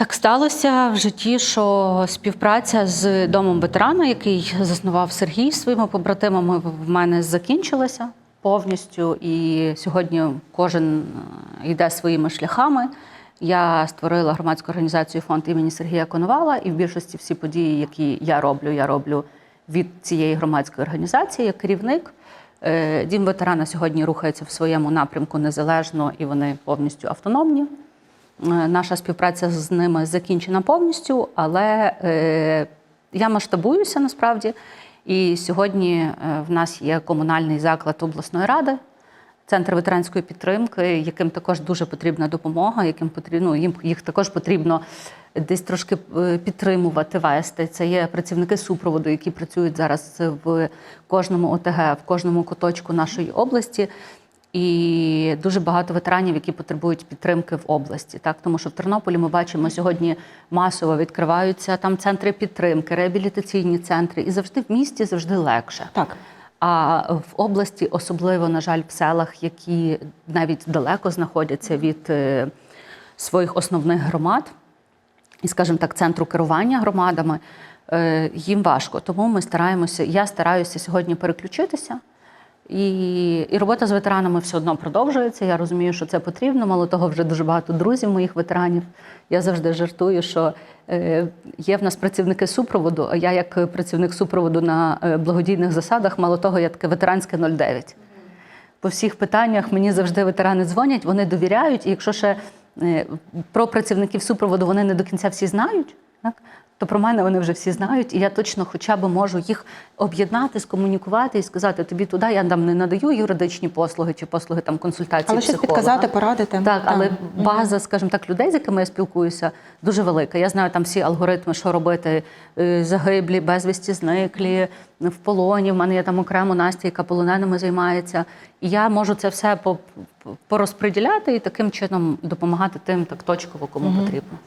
Так сталося в житті, що співпраця з домом ветерана, який заснував Сергій своїми побратимами, в мене закінчилася повністю. І сьогодні кожен е, йде своїми шляхами. Я створила громадську організацію фонд імені Сергія Коновала, і в більшості всі події, які я роблю, я роблю від цієї громадської організації як керівник. Е, Дім ветерана сьогодні рухається в своєму напрямку незалежно і вони повністю автономні. Е, Наша співпраця з ними закінчена повністю, але е, я масштабуюся насправді. І сьогодні е, в нас є комунальний заклад обласної ради, центр ветеранської підтримки, яким також дуже потрібна допомога, яким потрібно ну, їм їх також потрібно десь трошки е, підтримувати, вести. Це є працівники супроводу, які працюють зараз в кожному ОТГ, в кожному куточку нашої області. І дуже багато ветеранів, які потребують підтримки в області. Так, тому що в Тернополі ми бачимо сьогодні масово відкриваються там центри підтримки, реабілітаційні центри, і завжди в місті завжди легше. Так. А в області, особливо, на жаль, в селах, які навіть далеко знаходяться від е, своїх основних громад, і, скажімо так, центру керування громадами, е, їм важко. Тому ми стараємося, я стараюся сьогодні переключитися. І, і робота з ветеранами все одно продовжується. Я розумію, що це потрібно. Мало того, вже дуже багато друзів моїх ветеранів. Я завжди жартую, що е, є в нас працівники супроводу, а я, як працівник супроводу на е, благодійних засадах, мало того, я таке ветеранське 09. По всіх питаннях мені завжди ветерани дзвонять, вони довіряють, і якщо ще е, про працівників супроводу вони не до кінця всі знають, так, то про мене вони вже всі знають, і я точно хоча б можу їх об'єднати, скомунікувати і сказати, тобі туди я там не надаю юридичні послуги чи послуги там консультації. Але щось підказати, порадити. Так, але Так. база, скажімо так, людей, з якими я спілкуюся, дуже велика. Я знаю там всі алгоритми, що робити е, загиблі, безвісті зниклі, в полоні. В мене є там окремо Настя, яка полоненими займається. І я можу це все по- по- і таким чином допомагати тим так точково, кому потрібно.